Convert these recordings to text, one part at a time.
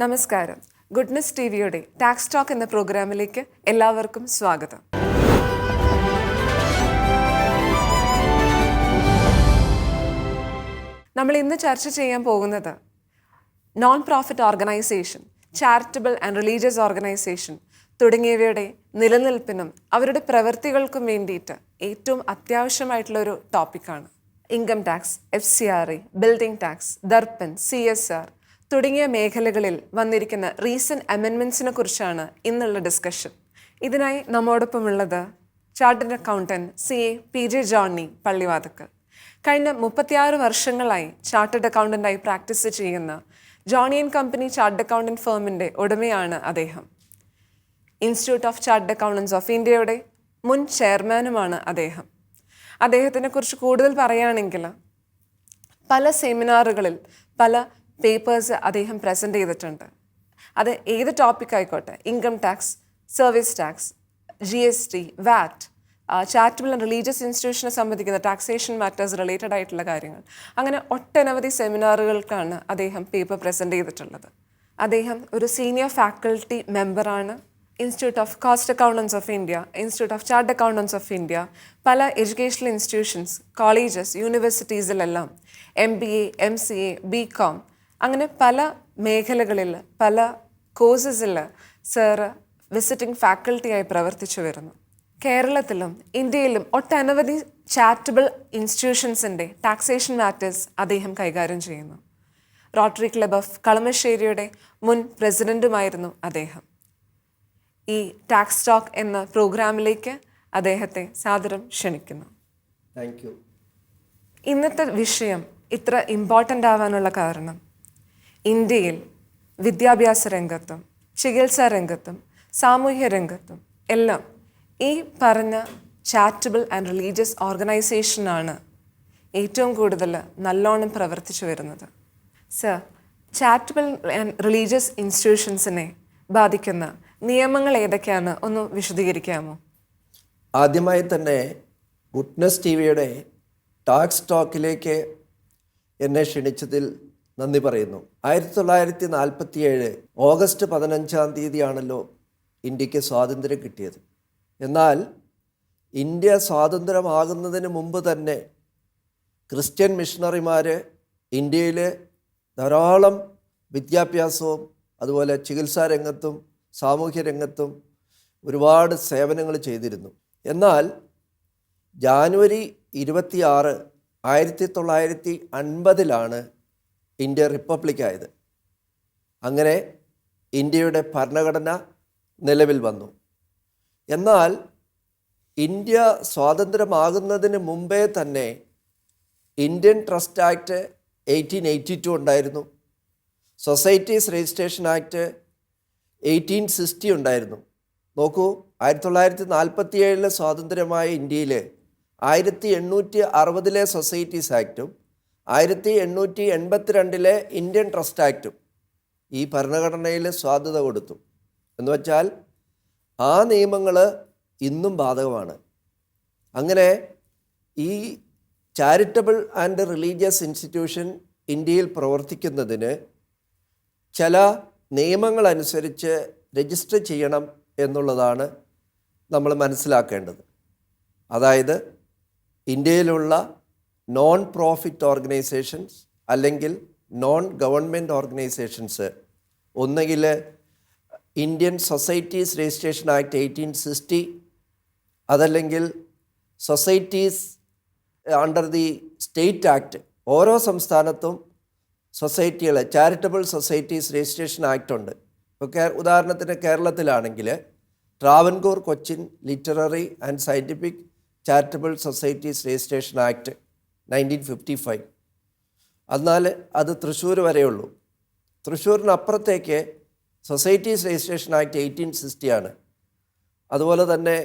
നമസ്കാരം. Goodness T വിയുടെ tax talk എന്ന പ്രോഗ്രാമിലേക്ക് എല്ലാവർക്കും സ്വാഗതം. നമ്മൾ ഇന്ന് ചർച്ച ചെയ്യാൻ പോകുന്നത് non profit organisation charitable and religious organisation തുടങ്ങിയവയുടെ നിലനിൽപ്പിനും അവരുടെ പ്രവൃത്തികൾക്കും വേണ്ടിയിട്ട് ഏറ്റവും അത്യാവശ്യമായിട്ടുള്ള ഒരു ടോപ്പിക്കാണ് income tax F C R I building tax Darpan C S R തുടങ്ങിയ മേഖലകളിൽ വന്നിരിക്കുന്ന റീസെന്റ് അമെൻമെൻസിനെ കുറിച്ചാണ് ഇന്നുള്ള ഡിസ്കഷൻ ഇതിനായി നമ്മോടൊപ്പമുള്ളത് chartered accountant C A P J Johny Pallivathakkal കഴിഞ്ഞ മുപ്പത്തിയാറ് വർഷങ്ങളായി ചാർട്ടേഡ് അക്കൗണ്ടന്റായി പ്രാക്ടീസ് ചെയ്യുന്ന Johny and company chartered accountant ഫേമിന്റെ ഉടമയാണ് അദ്ദേഹം. Institute of chartered accountants of ഇന്ത്യയുടെ മുൻ ചെയർമാനുമാണ് അദ്ദേഹം. അദ്ദേഹത്തിനെ കുറിച്ച് കൂടുതൽ പറയുകയാണെങ്കിൽ പല സെമിനാറുകളിൽ പല പേപ്പേഴ്സ് അദ്ദേഹം പ്രസന്റ് ചെയ്തിട്ടുണ്ട്. അത് ഏത് ടോപ്പിക് ആയിക്കോട്ടെ? Income tax service tax G S T VAT charitable and religious ഇൻസ്റ്റിറ്റ്യൂഷനെ സംബന്ധിക്കുന്ന ടാക്സേഷൻ മാറ്റേഴ്സ് റിലേറ്റഡ് ആയിട്ടുള്ള കാര്യങ്ങൾ. അങ്ങനെ ഒട്ടനവധി സെമിനാറുകൾക്കാണ് അദ്ദേഹം പേപ്പർ പ്രസന്റ് ചെയ്തിട്ടുള്ളത്. അദ്ദേഹം ഒരു സീനിയർ ഫാക്കൽറ്റി മെമ്പറാണ് institute of cost accountants of India institute of chart accountants of India പല educational institutions colleges യൂണിവേഴ്സിറ്റീസിലെല്ലാം M B A M C A B com അങ്ങനെ പല മേഖലകളിൽ പല കോഴ്സസിൽ സാറ് വിസിറ്റിംഗ് ഫാക്കൽറ്റിയായി പ്രവർത്തിച്ചു വരുന്നു. കേരളത്തിലും ഇന്ത്യയിലും ഒട്ടനവധി ചാരിറ്റബിൾ ഇൻസ്റ്റിറ്റ്യൂഷൻസിന്റെ ടാക്സേഷൻ മാറ്റേഴ്സ് അദ്ദേഹം കൈകാര്യം ചെയ്യുന്നു. റോട്ടറി ക്ലബ് ഓഫ് കളമശ്ശേരിയുടെ മുൻ പ്രസിഡന്റുമായിരുന്നു അദ്ദേഹം. ഈ ടാക്സ് ടോക്ക് എന്ന പ്രോഗ്രാമിലേക്ക് അദ്ദേഹത്തെ സാദരം ക്ഷണിക്കുന്നു. താങ്ക് യു ഇന്നത്തെ വിഷയം ഇത്ര ഇമ്പോർട്ടന്റ് ആവാനുള്ള കാരണം ഇന്ത്യയിൽ വിദ്യാഭ്യാസ രംഗത്തും ചികിത്സാ രംഗത്തും സാമൂഹ്യ രംഗത്തും എല്ലാം ഈ പറഞ്ഞ ചാരിറ്റബിൾ ആൻഡ് റിലീജിയസ് ഓർഗനൈസേഷനാണ് ഏറ്റവും കൂടുതൽ നല്ലോണം പ്രവർത്തിച്ചു വരുന്നത്. സർ ചാരിറ്റബിൾ ആൻഡ് റിലീജിയസ് ഇൻസ്റ്റിറ്റ്യൂഷൻസിനെ ബാധിക്കുന്ന നിയമങ്ങൾ ഏതൊക്കെയാണ്? ഒന്ന് വിശദീകരിക്കാമോ? ആദ്യമായി തന്നെ ഗുഡ്നസ് ടി വിയുടെ ടാക്സ് ടോക്കിലേക്ക് എന്നെ ക്ഷണിച്ചതിൽ നന്ദി പറയുന്നു. ആയിരത്തി തൊള്ളായിരത്തി നാൽപ്പത്തിയേഴ് ഓഗസ്റ്റ് പതിനഞ്ചാം തീയതിയാണല്ലോ ഇന്ത്യയ്ക്ക് സ്വാതന്ത്ര്യം കിട്ടിയത്. എന്നാൽ ഇന്ത്യ സ്വാതന്ത്ര്യമാകുന്നതിന് മുമ്പ് തന്നെ ക്രിസ്ത്യൻ മിഷണറിമാർ ഇന്ത്യയിൽ ധാരാളം വിദ്യാഭ്യാസവും അതുപോലെ ചികിത്സാ രംഗത്തും സാമൂഹ്യ രംഗത്തും ഒരുപാട് സേവനങ്ങൾ ചെയ്തിരുന്നു. എന്നാൽ ജാനുവരി ഇരുപത്തിയാറ് ആയിരത്തി തൊള്ളായിരത്തി അൻപതിലാണ് ഇന്ത്യ റിപ്പബ്ലിക്കായത്. അങ്ങനെ ഇന്ത്യയുടെ ഭരണഘടന നിലവിൽ വന്നു. എന്നാൽ ഇന്ത്യ സ്വാതന്ത്ര്യമാകുന്നതിന് മുമ്പേ തന്നെ Indian trust act eighteen eighty two ഉണ്ടായിരുന്നു. Societies registration act eighteen sixty ഉണ്ടായിരുന്നു. നോക്കൂ ആയിരത്തി തൊള്ളായിരത്തി നാൽപ്പത്തി ഏഴിലെ സ്വാതന്ത്ര്യമായ ഇന്ത്യയിൽ ആയിരത്തി എണ്ണൂറ്റി അറുപതിലെ സൊസൈറ്റീസ് ആക്റ്റും ആയിരത്തി എണ്ണൂറ്റി എൺപത്തിരണ്ടിലെ ഇന്ത്യൻ ട്രസ്റ്റ് ആക്റ്റും ഈ ഭരണഘടനയിൽ സ്വാധീത കൊടുത്തു. എന്ന് വച്ചാൽ ആ നിയമങ്ങൾ ഇന്നും ബാധകമാണ്. അങ്ങനെ ഈ ചാരിറ്റബിൾ ആൻഡ് റിലീജിയസ് ഇൻസ്റ്റിറ്റ്യൂഷൻ ഇന്ത്യയിൽ പ്രവർത്തിക്കുന്നതിന് ചില നിയമങ്ങളനുസരിച്ച് രജിസ്റ്റർ ചെയ്യണം എന്നുള്ളതാണ് നമ്മൾ മനസ്സിലാക്കേണ്ടത്. അതായത് ഇന്ത്യയിലുള്ള നോൺ പ്രോഫിറ്റ് ഓർഗനൈസേഷൻസ് അല്ലെങ്കിൽ നോൺ ഗവൺമെന്റ് ഓർഗനൈസേഷൻസ് ഒന്നുകിൽ Indian societies registration act eighteen sixty അതല്ലെങ്കിൽ societies under the state act ഓരോ സംസ്ഥാനത്തും സൊസൈറ്റികൾ ചാരിറ്റബിൾ സൊസൈറ്റീസ് രജിസ്ട്രേഷൻ ആക്ട് ഉണ്ട്. ഇപ്പോൾ കേ ഉദാഹരണത്തിന് കേരളത്തിലാണെങ്കിൽ Travancore Cochin literary and scientific charitable societies registration act nineteen fifty five എന്നാൽ അത് തൃശ്ശൂർ വരെയുള്ളൂ തൃശ്ശൂരിനപ്പുറത്തേക്ക് സൊസൈറ്റീസ് രജിസ്ട്രേഷൻ ആക്ട് എയ്റ്റീൻ സിക്സ്റ്റിയാണ് അതുപോലെ തന്നെ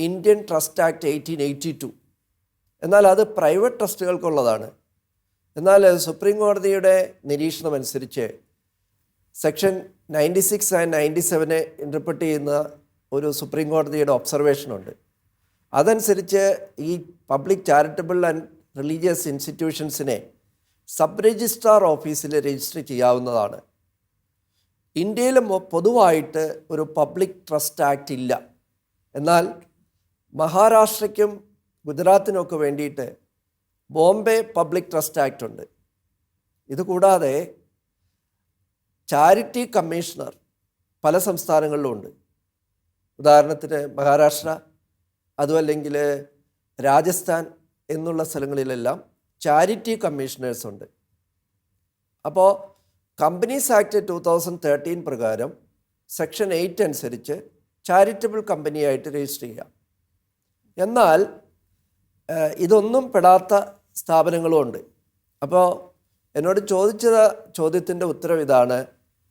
Indian trust act eighteen eighty two എന്നാൽ അത് പ്രൈവറ്റ് ട്രസ്റ്റുകൾക്കുള്ളതാണ് എന്നാൽ സുപ്രീം കോടതിയുടെ നിരീക്ഷണമനുസരിച്ച് section ninety six and ninety സെവനെ interpret ചെയ്യുന്ന ഒരു സുപ്രീം കോടതിയുടെ ഒബ്സർവേഷനുണ്ട് അതനുസരിച്ച് ഈ പബ്ലിക് ചാരിറ്റബിൾ ആൻഡ് റിലീജിയസ് ഇൻസ്റ്റിറ്റ്യൂഷൻസിനെ സബ് രജിസ്ട്രാർ ഓഫീസിൽ രജിസ്റ്റർ ചെയ്യാവുന്നതാണ്. ഇന്ത്യയിൽ മൊ- പൊതുവായിട്ട് ഒരു പബ്ലിക് ട്രസ്റ്റ് ആക്ട് ഇല്ല. എന്നാൽ മഹാരാഷ്ട്രയ്ക്കും ഗുജറാത്തിനുമൊക്കെ വേണ്ടിയിട്ട് ബോംബെ പബ്ലിക് ട്രസ്റ്റ് ആക്ട് ഉണ്ട്. ഇതുകൂടാതെ ചാരിറ്റി കമ്മീഷണർ പല സംസ്ഥാനങ്ങളിലും ഉണ്ട്. ഉദാഹരണത്തിന് മഹാരാഷ്ട്ര അതുമല്ലെങ്കിൽ രാജസ്ഥാൻ എന്നുള്ള സ്ഥലങ്ങളിലെല്ലാം ചാരിറ്റി കമ്മീഷണേഴ്സ് ഉണ്ട്. അപ്പോൾ companies act two thousand thirteen പ്രകാരം സെക്ഷൻ എയ്റ്റ് അനുസരിച്ച് ചാരിറ്റബിൾ കമ്പനിയായിട്ട് രജിസ്റ്റർ ചെയ്യാം. എന്നാൽ ഇതൊന്നും പെടാത്ത സ്ഥാപനങ്ങളുമുണ്ട് അപ്പോൾ എന്നോട് ചോദിച്ച ചോദ്യത്തിന്റെ ഉത്തരം ഇതാണ്.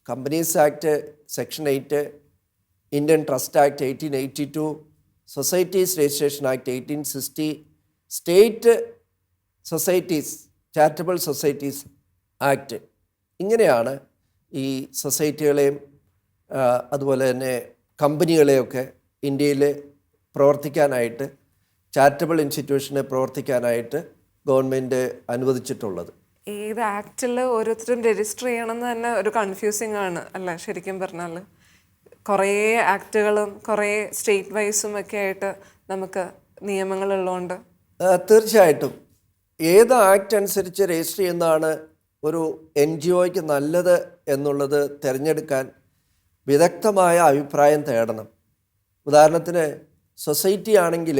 Companies act section eight Indian trust act eighteen eighty two societies registration act eighteen sixty state societies charitable societies act. ഇങ്ങനെയാണ് ഈ സൊസൈറ്റികളെയും അതുപോലെ തന്നെ കമ്പനികളെയൊക്കെ ഇന്ത്യയിൽ പ്രവർത്തിക്കാനായിട്ട് ചാരിറ്റബിൾ ഇൻസ്റ്റിറ്റ്യൂഷനെ പ്രവർത്തിക്കാനായിട്ട് ഗവൺമെന്റ് അനുവദിച്ചിട്ടുള്ളത്. ഏത് ആക്ടിൽ ഓരോരുത്തരും രജിസ്റ്റർ ചെയ്യണമെന്ന് തന്നെ ഒരു കൺഫ്യൂസിങ് ആണ് അല്ല ശരിക്കും പറഞ്ഞാൽ കുറേ ആക്റ്റുകളും കുറേ സ്റ്റേറ്റ് വൈസും ഒക്കെ ആയിട്ട് നമുക്ക് നിയമങ്ങളുള്ളതുകൊണ്ട് തീർച്ചയായിട്ടും. ഏത് ആക്ട് അനുസരിച്ച് രജിസ്റ്റർ ചെയ്യുന്നതാണ് ഒരു എൻ ജി ഒയ്ക്ക് നല്ലത് എന്നുള്ളത് തിരഞ്ഞെടുക്കാൻ വിദഗ്ധമായ അഭിപ്രായം തേടണം. ഉദാഹരണത്തിന് സൊസൈറ്റി ആണെങ്കിൽ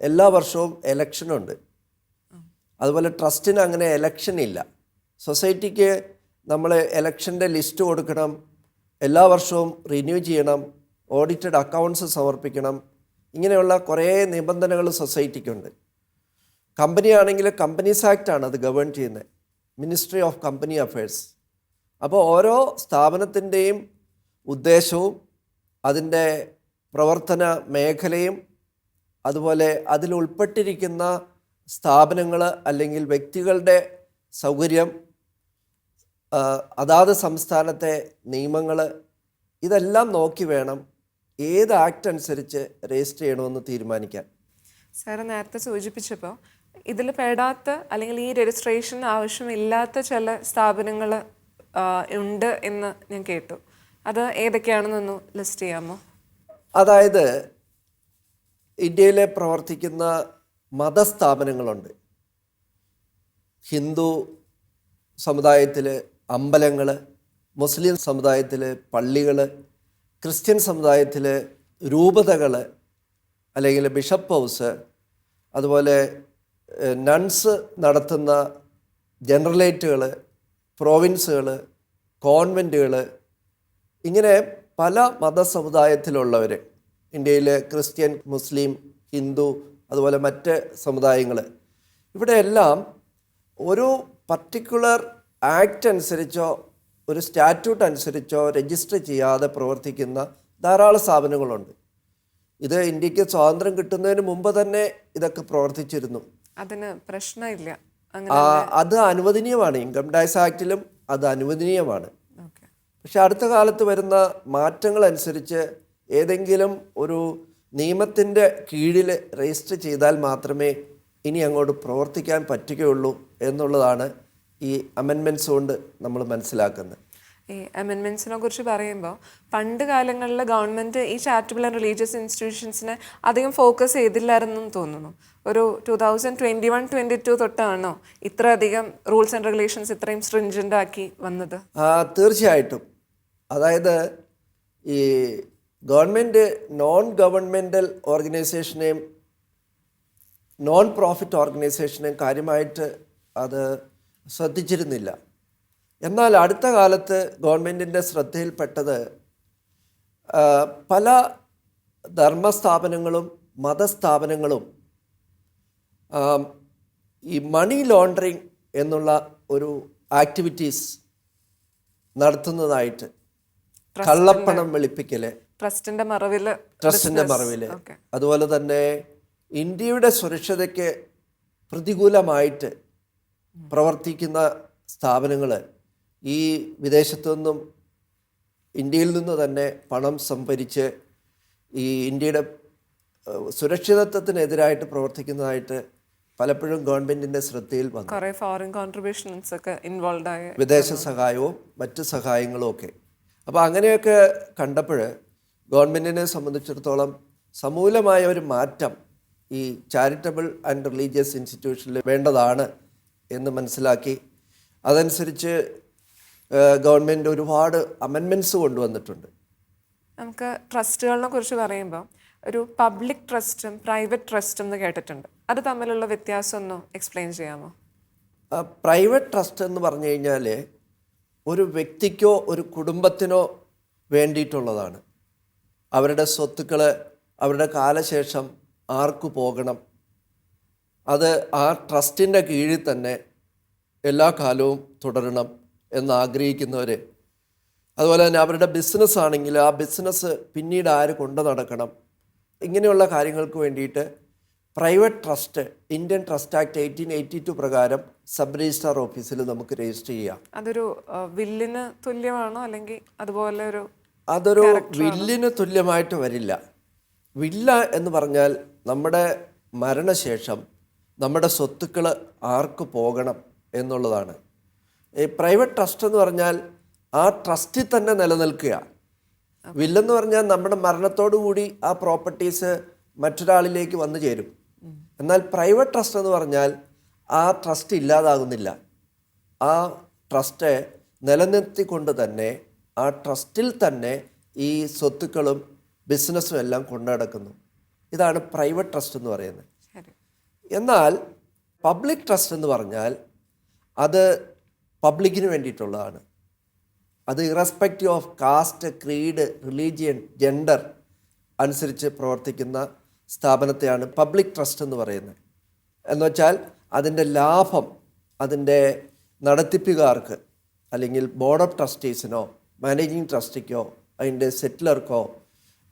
എല്ലാ വർഷവും എലക്ഷനുണ്ട് അതുപോലെ ട്രസ്റ്റിന് അങ്ങനെ എലക്ഷൻ ഇല്ല. സൊസൈറ്റിക്ക് നമ്മൾ എലക്ഷന്റെ ലിസ്റ്റ് കൊടുക്കണം എല്ലാ വർഷവും റിന്യൂ ചെയ്യണം ഓഡിറ്റഡ് അക്കൗണ്ട്സ് സമർപ്പിക്കണം ഇങ്ങനെയുള്ള കുറേ നിബന്ധനകൾ സൊസൈറ്റിക്കുണ്ട്. കമ്പനി ആണെങ്കിൽ കമ്പനീസ് ആണ് അത് ഗവേൺ ചെയ്യുന്നത്. മിനിസ്ട്രി ഓഫ് കമ്പനി അഫയേഴ്സ് അപ്പോൾ ഓരോ സ്ഥാപനത്തിന്റെയും ഉദ്ദേശവും അതിന്റെ പ്രവർത്തന മേഖലയും അതുപോലെ അതിൽ ഉൾപ്പെട്ടിരിക്കുന്ന സ്ഥാപനങ്ങൾ അല്ലെങ്കിൽ വ്യക്തികളുടെ സൗകര്യം അതാത് സംസ്ഥാനത്തെ നിയമങ്ങൾ ഇതെല്ലാം നോക്കി വേണം ഏത് ആക്ട് അനുസരിച്ച് രജിസ്റ്റർ ചെയ്യണമെന്ന് തീരുമാനിക്കാൻ. സാറ് നേരത്തെ സൂചിപ്പിച്ചപ്പോൾ ഇതിൽ പെടാത്ത അല്ലെങ്കിൽ ഈ രജിസ്ട്രേഷൻ ആവശ്യമില്ലാത്ത ചില സ്ഥാപനങ്ങൾ ഉണ്ട് എന്ന് ഞാൻ കേട്ടു. അത് ഏതൊക്കെയാണെന്നൊന്ന് ലിസ്റ്റ് ചെയ്യാമോ? അതായത് ഇന്ത്യയിലെ പ്രവർത്തിക്കുന്ന മതസ്ഥാപനങ്ങളുണ്ട്. ഹിന്ദു സമുദായത്തിൽ അമ്പലങ്ങൾ മുസ്ലിം സമുദായത്തിൽ പള്ളികൾ ക്രിസ്ത്യൻ സമുദായത്തിൽ രൂപതകൾ അല്ലെങ്കിൽ ബിഷപ്പ് ഹൗസ് അതുപോലെ നൺസ് നടത്തുന്ന ജനറലേറ്റുകൾ പ്രോവിൻസുകൾ കോൺവെന്റുകൾ ഇങ്ങനെ പല മതസമുദായത്തിലുള്ളവർ ഇന്ത്യയിൽ ക്രിസ്ത്യൻ മുസ്ലിം ഹിന്ദു അതുപോലെ മറ്റ് സമുദായങ്ങൾ ഇവിടെയെല്ലാം ഒരു പർട്ടിക്കുലർ ആക്ട് അനുസരിച്ചോ ഒരു സ്റ്റാറ്റ്യൂട്ട് അനുസരിച്ചോ രജിസ്റ്റർ ചെയ്യാതെ പ്രവർത്തിക്കുന്ന ധാരാളം സ്ഥാപനങ്ങളുണ്ട്. ഇത് ഇന്ത്യയ്ക്ക് സ്വാതന്ത്ര്യം കിട്ടുന്നതിന് മുമ്പ് തന്നെ ഇതൊക്കെ പ്രവർത്തിച്ചിരുന്നു. അതിന് പ്രശ്നമില്ല. അത് അനുവദനീയമാണ്. ഇൻകം ടാക്സ് ആക്ടിലും അത് അനുവദനീയമാണ്. പക്ഷെ അടുത്ത കാലത്ത് വരുന്ന മാറ്റങ്ങൾ അനുസരിച്ച് ഏതെങ്കിലും ഒരു നിയമത്തിന്റെ കീഴിൽ രജിസ്റ്റർ ചെയ്താൽ മാത്രമേ ഇനി അങ്ങോട്ട് പ്രവർത്തിക്കാൻ പറ്റുകയുള്ളൂ എന്നുള്ളതാണ് ഈ അമെൻമെന്റ്സ് കൊണ്ട് നമ്മൾ മനസ്സിലാക്കുന്നത്. ഈ അമെൻമെൻസിനെ കുറിച്ച് പറയുമ്പോൾ പണ്ട് കാലങ്ങളിൽ ഗവൺമെന്റ് ഈ ചാരിറ്റബിൾ ആൻഡ് റിലീജിയസ് ഇൻസ്റ്റിറ്റ്യൂഷൻസിനെ അധികം ഫോക്കസ് ചെയ്തില്ലായിരുന്നെന്ന് തോന്നുന്നു. ഒരു two thousand twenty one twenty two തൊട്ടാണോ ഇത്രയധികം റൂൾസ് ആൻഡ് റെഗുലേഷൻസ് ഇത്രയും സ്ട്രിഞ്ചന്റ് ആക്കി വന്നത്? തീർച്ചയായിട്ടും. അതായത് ഈ ഗവൺമെന്റ് നോൺ ഗവൺമെന്റൽ ഓർഗനൈസേഷനെയും നോൺ പ്രോഫിറ്റ് ഓർഗനൈസേഷനെയും കാര്യമായിട്ട് അത് ശ്രദ്ധിച്ചിരുന്നില്ല. എന്നാൽ അടുത്ത കാലത്ത് ഗവൺമെന്റിന്റെ ശ്രദ്ധയിൽപ്പെട്ടത് പല ധർമ്മസ്ഥാപനങ്ങളും മതസ്ഥാപനങ്ങളും ഈ മണി ലോണ്ടറിങ് എന്നുള്ള ഒരു ആക്ടിവിറ്റീസ് നടത്തുന്നതായിട്ട്. കള്ളപ്പണം വെളുപ്പിക്കൽ ട്രസ്റ്റിന്റെ മറവിൽ ട്രസ്റ്റിന്റെ മറവിൽ അതുപോലെ തന്നെ ഇന്ത്യയുടെ സുരക്ഷതയ്ക്ക് പ്രതികൂലമായിട്ട് പ്രവർത്തിക്കുന്ന സ്ഥാപനങ്ങൾ ഈ വിദേശത്തു നിന്നും ഇന്ത്യയിൽ നിന്ന് തന്നെ പണം സംഭരിച്ച് ഈ ഇന്ത്യയുടെ സുരക്ഷിതത്വത്തിനെതിരായിട്ട് പ്രവർത്തിക്കുന്നതായിട്ട് പലപ്പോഴും ഗവൺമെന്റിന്റെ ശ്രദ്ധയിൽ വന്നു. ഫോറിൻ കോൺട്രിബ്യൂഷൻസ് ഒക്കെ ഇൻവോൾവ് ആയ വിദേശ സഹായവും മറ്റ് സഹായങ്ങളും ഒക്കെ. അപ്പോൾ അങ്ങനെയൊക്കെ കണ്ടപ്പോൾ ഗവൺമെന്റിനെ സംബന്ധിച്ചിടത്തോളം സമൂലമായ ഒരു മാറ്റം ഈ ചാരിറ്റബിൾ ആൻഡ് റിലീജിയസ് ഇൻസ്റ്റിറ്റ്യൂഷനിൽ വേണ്ടതാണ് എന്ന് മനസ്സിലാക്കി. അതനുസരിച്ച് ഗവൺമെന്റ് ഒരുപാട് അമെൻമെന്റ്സ് കൊണ്ടുവന്നിട്ടുണ്ട്. നമുക്ക് ട്രസ്റ്റുകളെ കുറിച്ച് പറയുമ്പോൾ ഒരു പബ്ലിക് ട്രസ്റ്റും പ്രൈവറ്റ് ട്രസ്റ്റും എന്ന് കേട്ടിട്ടുണ്ട്. അത് തമ്മിലുള്ള വ്യത്യാസം ഒന്ന് എക്സ്പ്ലെയിൻ ചെയ്യാമോ പ്രൈവറ്റ് ട്രസ്റ്റ് എന്ന് പറഞ്ഞു കഴിഞ്ഞാൽ ഒരു വ്യക്തിക്കോ ഒരു കുടുംബത്തിനോ വേണ്ടിയിട്ടുള്ളതാണ്. അവരുടെ സ്വത്തുക്കൾ അവരുടെ കാലശേഷം ആർക്കു പോകണം? അത് ആ ട്രസ്റ്റിന്റെ കീഴിൽ തന്നെ എല്ലാ കാലവും തുടരണം. എന്ന് ആഗ്രഹിക്കുന്നവർ അതുപോലെ തന്നെ അവരുടെ ബിസിനസ് ആണെങ്കിൽ ആ ബിസിനസ് പിന്നീട് ആര് കൊണ്ടു നടക്കണം? ഇങ്ങനെയുള്ള കാര്യങ്ങൾക്ക് വേണ്ടിയിട്ട് private trust Indian trust act eighteen eighty two പ്രകാരം സബ് രജിസ്ട്രാർ ഓഫീസിൽ നമുക്ക് രജിസ്റ്റർ ചെയ്യാം. അതൊരു വില്ലിന് തുല്യമാണോ? അല്ലെങ്കിൽ അതുപോലെ ഒരു അതൊരു വില്ലിന് തുല്യമായിട്ട് വരില്ല. വില്ല എന്ന് പറഞ്ഞാൽ നമ്മുടെ മരണശേഷം നമ്മുടെ സ്വത്തുക്കൾ ആർക്ക് പോകണം എന്നുള്ളതാണ്. ഈ പ്രൈവറ്റ് ട്രസ്റ്റ് എന്ന് പറഞ്ഞാൽ ആ ട്രസ്റ്റിൽ തന്നെ നിലനിൽക്കുക. വില്ലെന്ന് പറഞ്ഞാൽ നമ്മുടെ മരണത്തോടുകൂടി ആ പ്രോപ്പർട്ടീസ് മറ്റൊരാളിലേക്ക് വന്നു ചേരും. എന്നാൽ പ്രൈവറ്റ് ട്രസ്റ്റ് എന്ന് പറഞ്ഞാൽ ആ ട്രസ്റ്റ് ഇല്ലാതാകുന്നില്ല. ആ ട്രസ്റ്റ് നിലനിർത്തിക്കൊണ്ട് തന്നെ ആ ട്രസ്റ്റിൽ തന്നെ ഈ സ്വത്തുക്കളും ബിസിനസ്സും എല്ലാം കൊണ്ടുനടക്കുന്നു ഇതാണ് പ്രൈവറ്റ് ട്രസ്റ്റ് എന്ന് പറയുന്നത്. എന്നാൽ പബ്ലിക് ട്രസ്റ്റ് എന്ന് പറഞ്ഞാൽ അത് പബ്ലിക്കിന് വേണ്ടിയിട്ടുള്ളതാണ്. അത് irrespective of caste creed religion gender അനുസരിച്ച് പ്രവർത്തിക്കുന്ന സ്ഥാപനത്തെയാണ് പബ്ലിക് ട്രസ്റ്റ് എന്ന് പറയുന്നത്. എന്നുവെച്ചാൽ അതിന്റെ ലാഭം അതിന്റെ നടത്തിപ്പുകാർക്ക് അല്ലെങ്കിൽ ബോർഡ് ഓഫ് ട്രസ്റ്റീസിനോ മാനേജിങ് ട്രസ്റ്റിക്കോ അതിന്റെ സെറ്റിലർക്കോ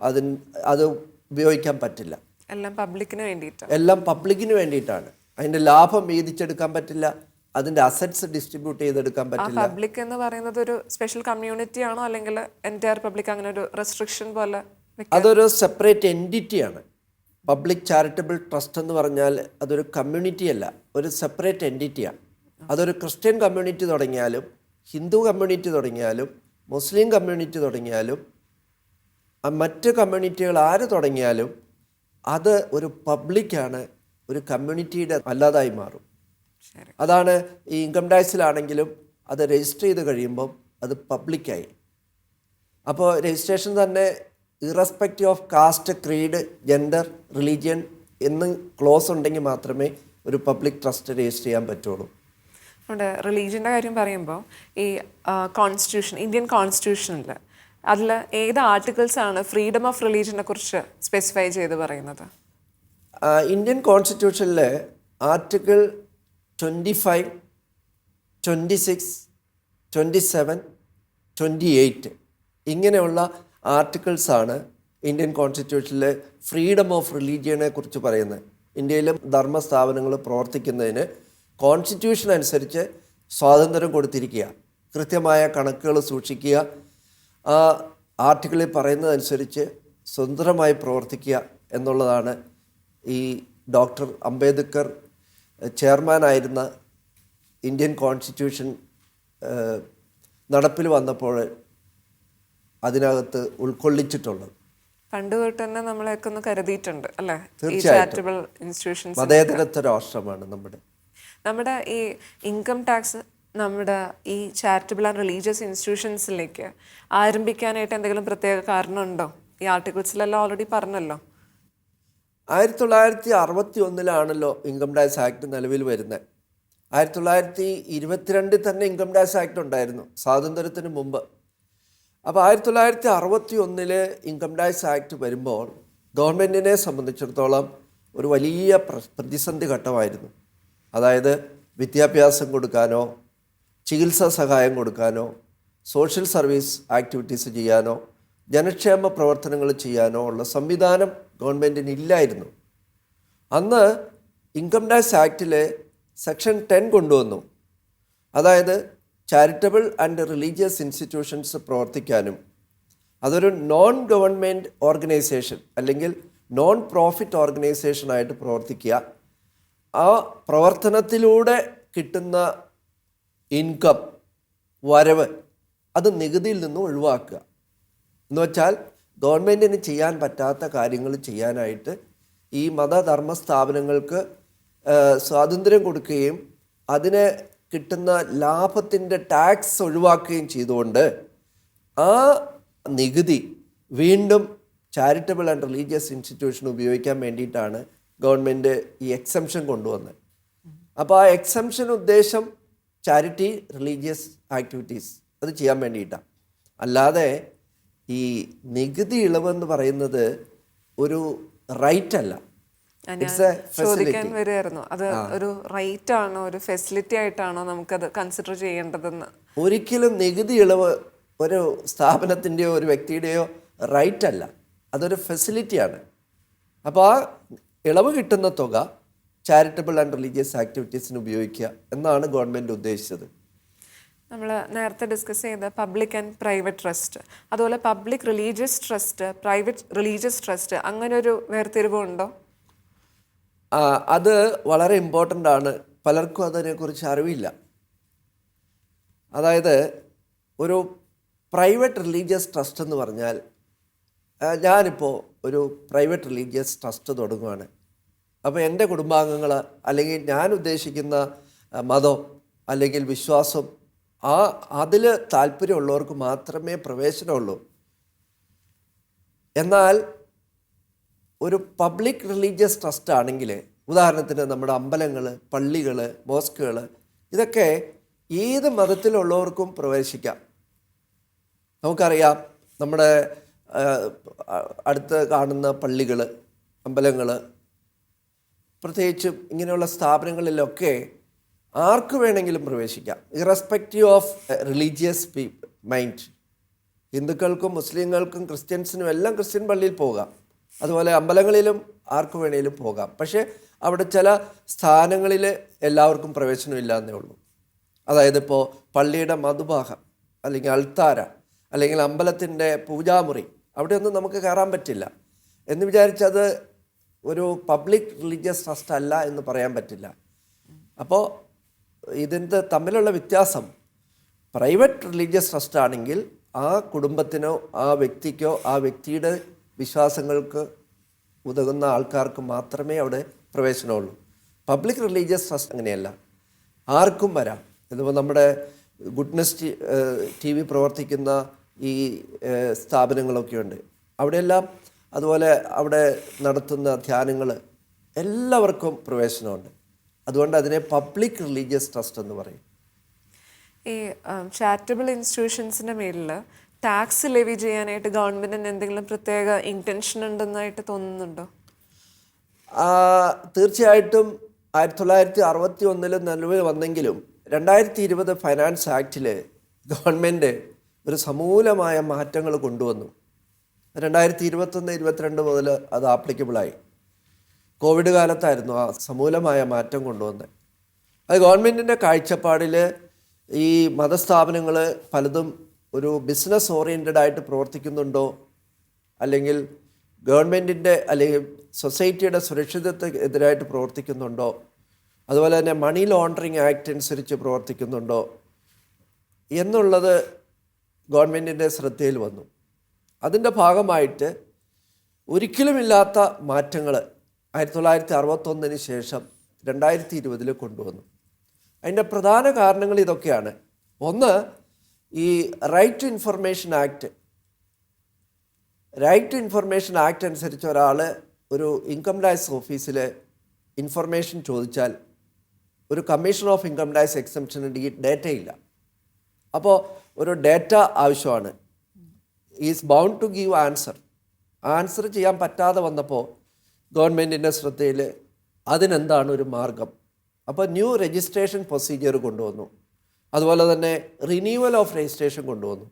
അതിന് അത് ഉപയോഗിക്കാൻ പറ്റില്ല. എല്ലാം പബ്ലിക്കിന് വേണ്ടിയിട്ട്? എല്ലാം പബ്ലിക്കിന് വേണ്ടിയിട്ടാണ്. അതിന്റെ ലാഭം വീതിച്ചെടുക്കാൻ പറ്റില്ല. അതിന്റെ അസറ്റ്സ് ഡിസ്ട്രിബ്യൂട്ട് ചെയ്തെടുക്കാൻ പറ്റില്ല. പബ്ലിക് എന്ന് പറയുന്നത് ഒരു സ്പെഷ്യൽ കമ്മ്യൂണിറ്റി ആണോ? അല്ലെങ്കിൽ എന്റയർ പബ്ലിക് അങ്ങനെ ഒരു റെസ്ട്രിക്ഷൻ പോലെ അതൊരു സെപ്പറേറ്റ് എന്റിറ്റിയാണ് പബ്ലിക് ചാരിറ്റബിൾ ട്രസ്റ്റ് എന്ന് പറഞ്ഞാൽ അതൊരു കമ്മ്യൂണിറ്റി അല്ല ഒരു സെപ്പറേറ്റ് എന്റിറ്റിയാണ് അതൊരു ക്രിസ്ത്യൻ കമ്മ്യൂണിറ്റി തുടങ്ങിയാലും ഹിന്ദു കമ്മ്യൂണിറ്റി തുടങ്ങിയാലും മുസ്ലിം കമ്മ്യൂണിറ്റി തുടങ്ങിയാലും മറ്റ് കമ്മ്യൂണിറ്റികൾ ആര് തുടങ്ങിയാലും അത് ഒരു പബ്ലിക്കാണ് ഒരു കമ്മ്യൂണിറ്റിയുടെ അല്ലാതായി മാറും. അതാണ് ഈ ഇൻകം ടാക്സിലാണെങ്കിലും അത് രജിസ്റ്റർ ചെയ്ത് കഴിയുമ്പം അത് പബ്ലിക്കായി അപ്പോൾ രജിസ്ട്രേഷൻ തന്നെ irrespective of caste creed gender religion എന്ന് ക്ലോസ് ഉണ്ടെങ്കിൽ മാത്രമേ ഒരു പബ്ലിക് ട്രസ്റ്റ് രജിസ്റ്റർ ചെയ്യാൻ പറ്റുള്ളൂ. നമ്മുടെ റിലീജിയന്റെ കാര്യം പറയുമ്പോൾ ഈ കോൺസ്റ്റിറ്റ്യൂഷൻ ഇന്ത്യൻ കോൺസ്റ്റിറ്റ്യൂഷനിൽ അതിൽ ഏത് ആർട്ടിക്കിൾസ് ആണ് ഫ്രീഡം ഓഫ് റിലീജിയനെ കുറിച്ച് സ്പെസിഫൈ ചെയ്ത് പറയുന്നത്? Indian കോൺസ്റ്റിറ്റ്യൂഷനിൽ article twenty five twenty six twenty seven twenty eight ഇങ്ങനെയുള്ള ആർട്ടിക്കിൾസാണ് ഇന്ത്യൻ കോൺസ്റ്റിറ്റ്യൂഷനിലെ ഫ്രീഡം ഓഫ് റിലീജിയനെ കുറിച്ച് പറയുന്നത്. ഇന്ത്യയിലും ധർമ്മസ്ഥാപനങ്ങൾ പ്രവർത്തിക്കുന്നതിന് കോൺസ്റ്റിറ്റ്യൂഷൻ അനുസരിച്ച് സ്വാതന്ത്ര്യം കൊടുത്തിരിക്കുക. കൃത്യമായ കണക്കുകൾ സൂക്ഷിക്കുക. ആ ആർട്ടിക്കിളിൽ പറയുന്നതനുസരിച്ച് സ്വതന്ത്രമായി പ്രവർത്തിക്കുക എന്നുള്ളതാണ് ഈ ഡോക്ടർ അംബേദ്കർ ചെയർമാനായിരുന്ന ഇന്ത്യൻ കോൺസ്റ്റിറ്റ്യൂഷൻ നടപ്പിൽ വന്നപ്പോൾ അതിനകത്ത് ഉൾക്കൊള്ളിച്ചിട്ടുള്ളത്. പണ്ട് തൊട്ട് തന്നെ നമ്മളെയൊക്കെ ഒന്ന് കരുതിയിട്ടുണ്ട് അല്ലേ? തീർച്ചയായിട്ടും. മതേതരത്വ രാഷ്ട്രമാണ് നമ്മുടെ. നമ്മുടെ ഈ ഇൻകം ടാക്സ് നമ്മുടെ ഈ ചാരിറ്റബിൾ ആൻഡ് റിലീജിയസ് ഇൻസ്റ്റിറ്റ്യൂഷൻസിലേക്ക് ആരംഭിക്കാനായിട്ട് എന്തെങ്കിലും പ്രത്യേക കാരണമുണ്ടോ? ഈ ആർട്ടിക്കിൾസിലെല്ലാം ഓൾറെഡി പറഞ്ഞല്ലോ. ആയിരത്തി തൊള്ളായിരത്തി അറുപത്തി ഒന്നിലാണല്ലോ ഇൻകം ടാക്സ് ആക്ട് നിലവിൽ വരുന്നത്. ആയിരത്തി തൊള്ളായിരത്തി ഇരുപത്തിരണ്ടിൽ തന്നെ ഇൻകം ടാക്സ് ആക്ട് ഉണ്ടായിരുന്നു സ്വാതന്ത്ര്യത്തിന് മുമ്പ്. അപ്പോൾ ആയിരത്തി തൊള്ളായിരത്തി അറുപത്തി ഒന്നിൽ ഇൻകം ടാക്സ് ആക്ട് വരുമ്പോൾ ഗവൺമെന്റിനെ സംബന്ധിച്ചിടത്തോളം ഒരു വലിയ പ്ര- പ്രതിസന്ധി ഘട്ടമായിരുന്നു. അതായത് വിദ്യാഭ്യാസം കൊടുക്കാനോ ചികിത്സാ സഹായം കൊടുക്കാനോ സോഷ്യൽ സർവീസ് ആക്ടിവിറ്റീസ് ചെയ്യാനോ ജനക്ഷേമ പ്രവർത്തനങ്ങൾ ചെയ്യാനോ ഉള്ള സംവിധാനം ഗവൺമെന്റിന് ഇല്ലായിരുന്നു അന്ന് ഇൻകം ടാക്സ് ആക്റ്റിലെ സെക്ഷൻ ടെൻ കൊണ്ടുവന്നു. അതായത് ചാരിറ്റബിൾ ആൻഡ് റിലീജിയസ് ഇൻസ്റ്റിറ്റ്യൂഷൻസ് പ്രവർത്തിക്കാനും അതൊരു നോൺ ഗവൺമെന്റ് ഓർഗനൈസേഷൻ അല്ലെങ്കിൽ നോൺ പ്രോഫിറ്റ് ഓർഗനൈസേഷനായിട്ട് പ്രവർത്തിക്കുക. ആ പ്രവർത്തനത്തിലൂടെ കിട്ടുന്ന ഇൻകം വരവ് അത് നികുതിയിൽ നിന്ന് ഒഴിവാക്കുക. എന്ന് വെച്ചാൽ ഗവൺമെന്റിന് ചെയ്യാൻ പറ്റാത്ത കാര്യങ്ങൾ ചെയ്യാനായിട്ട് ഈ മതധർമ്മ സ്ഥാപനങ്ങൾക്ക് സ്വാതന്ത്ര്യം കൊടുക്കുകയും അതിന് കിട്ടുന്ന ലാഭത്തിന്റെ ടാക്സ് ഒഴിവാക്കുകയും ചെയ്തുകൊണ്ട് ആ നികുതി വീണ്ടും ചാരിറ്റബിൾ ആൻഡ് റിലീജിയസ് ഇൻസ്റ്റിറ്റ്യൂഷൻ ഉപയോഗിക്കാൻ വേണ്ടിയിട്ടാണ് ഗവൺമെന്റ് ഈ എക്സംഷൻ കൊണ്ടുവന്നത്. അപ്പോൾ ആ എക്സംഷൻ ഉദ്ദേശം ചാരിറ്റി റിലീജിയസ് ആക്ടിവിറ്റീസ് അത് ചെയ്യാൻ വേണ്ടിയിട്ടാണ്. അല്ലാതെ ഈ നികുതി ഇളവെന്ന് പറയുന്നത് ഒരു റൈറ്റ് അല്ല. ചോദിക്കാൻ വരുമായിരുന്നു അത് ഒരു റൈറ്റ് ആണോ ഒരു ഫെസിലിറ്റി ആയിട്ടാണോ നമുക്കത് കൺസിഡർ ചെയ്യേണ്ടതെന്ന്? ഒരിക്കലും നികുതി ഇളവ് ഒരു സ്ഥാപനത്തിന്റെയോ ഒരു വ്യക്തിയുടെയോ റൈറ്റ് അല്ല. അതൊരു ഫെസിലിറ്റിയാണ് അപ്പോൾ ആ ഇളവ് കിട്ടുന്ന തുക ചാരിറ്റബിൾ ആൻഡ് റിലീജിയസ് ആക്ടിവിറ്റീസിന് ഉപയോഗിക്കുക എന്നാണ് ഗവൺമെന്റ് ഉദ്ദേശിച്ചത്. നമ്മൾ നേരത്തെ ഡിസ്കസ് ചെയ്ത പബ്ലിക് ആൻഡ് പ്രൈവറ്റ് ട്രസ്റ്റ് അതുപോലെ public religious trust private religious trust അങ്ങനെ ഒരു വേർതിരിവുണ്ടോ അത് വളരെ ഇമ്പോർട്ടന്റ് ആണ്. പലർക്കും അതിനെക്കുറിച്ച് അറിവില്ല. അതായത് ഒരു പ്രൈവറ്റ് റിലീജിയസ് ട്രസ്റ്റ് എന്ന് പറഞ്ഞാൽ ഞാനിപ്പോൾ ഒരു പ്രൈവറ്റ് റിലീജിയസ് ട്രസ്റ്റ് തുടങ്ങുകയാണ് അപ്പോൾ എന്റെ കുടുംബാംഗങ്ങൾ അല്ലെങ്കിൽ ഞാൻ ഉദ്ദേശിക്കുന്ന മതം അല്ലെങ്കിൽ വിശ്വാസം ആ അതിൽ താല്പര്യമുള്ളവർക്ക് മാത്രമേ പ്രവേശനമുള്ളൂ. എന്നാൽ ഒരു പബ്ലിക് റിലീജിയസ് ട്രസ്റ്റ് ആണെങ്കിൽ ഉദാഹരണത്തിന് നമ്മുടെ അമ്പലങ്ങൾ പള്ളികൾ മോസ്കുകൾ ഇതൊക്കെ ഏത് മതത്തിലുള്ളവർക്കും പ്രവേശിക്കാം. നമുക്കറിയാം നമ്മുടെ അടുത്ത് കാണുന്ന പള്ളികൾ അമ്പലങ്ങൾ പ്രത്യേകിച്ചും ഇങ്ങനെയുള്ള സ്ഥാപനങ്ങളിലൊക്കെ ആർക്ക് വേണമെങ്കിലും പ്രവേശിക്കാം. ഇറസ്പെക്റ്റീവ് ഓഫ് റിലീജിയസ് മൈൻഡ് ഹിന്ദുക്കൾക്കും മുസ്ലിങ്ങൾക്കും ക്രിസ്ത്യൻസിനും എല്ലാം ക്രിസ്ത്യൻ പള്ളിയിൽ പോകാം. അതുപോലെ അമ്പലങ്ങളിലും ആർക്ക് വേണേലും പോകാം. പക്ഷേ അവിടെ ചില സ്ഥാനങ്ങളിൽ എല്ലാവർക്കും പ്രവേശനമില്ല എന്നേ ഉള്ളൂ. അതായത് ഇപ്പോൾ പള്ളിയുടെ മധുഭാഗം അല്ലെങ്കിൽ അൾത്താര അല്ലെങ്കിൽ അമ്പലത്തിന്റെ പൂജാമുറി അവിടെയൊന്നും നമുക്ക് കയറാൻ പറ്റില്ല. എന്ന് വിചാരിച്ചത് ഒരു പബ്ലിക് റിലീജിയസ് ട്രസ്റ്റ് അല്ല എന്ന് പറയാൻ പറ്റില്ല. അപ്പോൾ ഇതിന്റെ തമ്മിലുള്ള വ്യത്യാസം പ്രൈവറ്റ് റിലീജിയസ് ട്രസ്റ്റ് ആണെങ്കിൽ ആ കുടുംബത്തിനോ ആ വ്യക്തിക്കോ ആ വ്യക്തിയുടെ വിശ്വാസങ്ങൾക്ക് ഉതകുന്ന ആൾക്കാർക്ക് മാത്രമേ അവിടെ പ്രവേശനമുള്ളൂ. പബ്ലിക് റിലീജിയസ് ട്രസ്റ്റ് അങ്ങനെയല്ല. ആർക്കും വരാം. ഇതിപ്പോൾ നമ്മുടെ ഗുഡ്നസ് ടി വി പ്രവർത്തിക്കുന്ന ഈ സ്ഥാപനങ്ങളൊക്കെ ഉണ്ട്. അവിടെയെല്ലാം അതുപോലെ അവിടെ നടത്തുന്ന ധ്യാനങ്ങൾ എല്ലാവർക്കും പ്രവേശനമുണ്ട്. അതുകൊണ്ട് അതിനെ പബ്ലിക് റിലീജിയസ് ട്രസ്റ്റ് എന്ന് പറയും. ഈ ചാരിറ്റബിൾ ഇൻസ്റ്റിറ്റ്യൂഷൻസിന്റെ മേലിൽ ടാക്സ് ലെവി ചെയ്യാനായിട്ട് ഗവൺമെന്റിന് എന്തെങ്കിലും പ്രത്യേക ഇന്റൻഷൻ ഉണ്ടെന്നായിട്ട് തോന്നുന്നുണ്ടോ? തീർച്ചയായിട്ടും ആയിരത്തി തൊള്ളായിരത്തി അറുപത്തി ഒന്നിൽ നിലവിൽ വന്നെങ്കിലും രണ്ടായിരത്തി ഇരുപത് ഫൈനാൻസ് ആക്റ്റിൽ ഗവൺമെന്റ് ഒരു സമൂലമായ മാറ്റങ്ങൾ കൊണ്ടുവന്നു. രണ്ടായിരത്തി ഇരുപത്തൊന്ന് ഇരുപത്തിരണ്ട് മുതൽ അത് ആപ്ലിക്കബിളായി കോവിഡ് കാലത്തായിരുന്നു ആ സമൂലമായ മാറ്റം കൊണ്ടുവന്നത്. അത് ഗവൺമെന്റിന്റെ കാഴ്ചപ്പാടിൽ ഈ മതസ്ഥാപനങ്ങൾ പലതും ഒരു ബിസിനസ് ഓറിയന്റഡ് ആയിട്ട് പ്രവർത്തിക്കുന്നുണ്ടോ? അല്ലെങ്കിൽ ഗവൺമെന്റിന്റെ അല്ലെങ്കിൽ സൊസൈറ്റിയുടെ സുരക്ഷിതത്വത്തിനെതിരായിട്ട് പ്രവർത്തിക്കുന്നുണ്ടോ? അതുപോലെ തന്നെ മണി ലോണ്ടറിങ് ആക്ട് അനുസരിച്ച് പ്രവർത്തിക്കുന്നുണ്ടോ? എന്നുള്ളത് ഗവൺമെന്റിന്റെ ശ്രദ്ധയിൽ വന്നു. അതിന്റെ ഭാഗമായിട്ട് ഒരിക്കലുമില്ലാത്ത മാറ്റങ്ങൾ ആയിരത്തി തൊള്ളായിരത്തി അറുപത്തൊന്നിന് ശേഷം രണ്ടായിരത്തി ഇരുപതിൽ കൊണ്ടുവന്നു. അതിന്റെ പ്രധാന കാരണങ്ങൾ ഇതൊക്കെയാണ്. ഒന്ന് ഈ right to information act right to information act അനുസരിച്ച് ഒരാൾ ഒരു ഇൻകം ടാക്സ് ഓഫീസിൽ ഇൻഫർമേഷൻ ചോദിച്ചാൽ ഒരു കമ്മീഷൻ ഓഫ് ഇൻകം ടാക്സ് എക്സംഷന് ഡീ ഡേറ്റയില്ല അപ്പോൾ ഒരു ഡേറ്റ ആവശ്യമാണ്. Is bound to give answer answer ചെയ്യാൻ പറ്റാതെ വന്നപ്പോൾ ഗവൺമെന്റിന്റെ ശ്രദ്ധയിൽ അതിനെന്താണ് ഒരു മാർഗം? അപ്പോൾ ന്യൂ രജിസ്ട്രേഷൻ പ്രൊസീജിയർ കൊണ്ടുവന്നു. അതുപോലെ തന്നെ റിന്യൂവൽ ഓഫ് രജിസ്ട്രേഷൻ കൊണ്ടുവന്നു.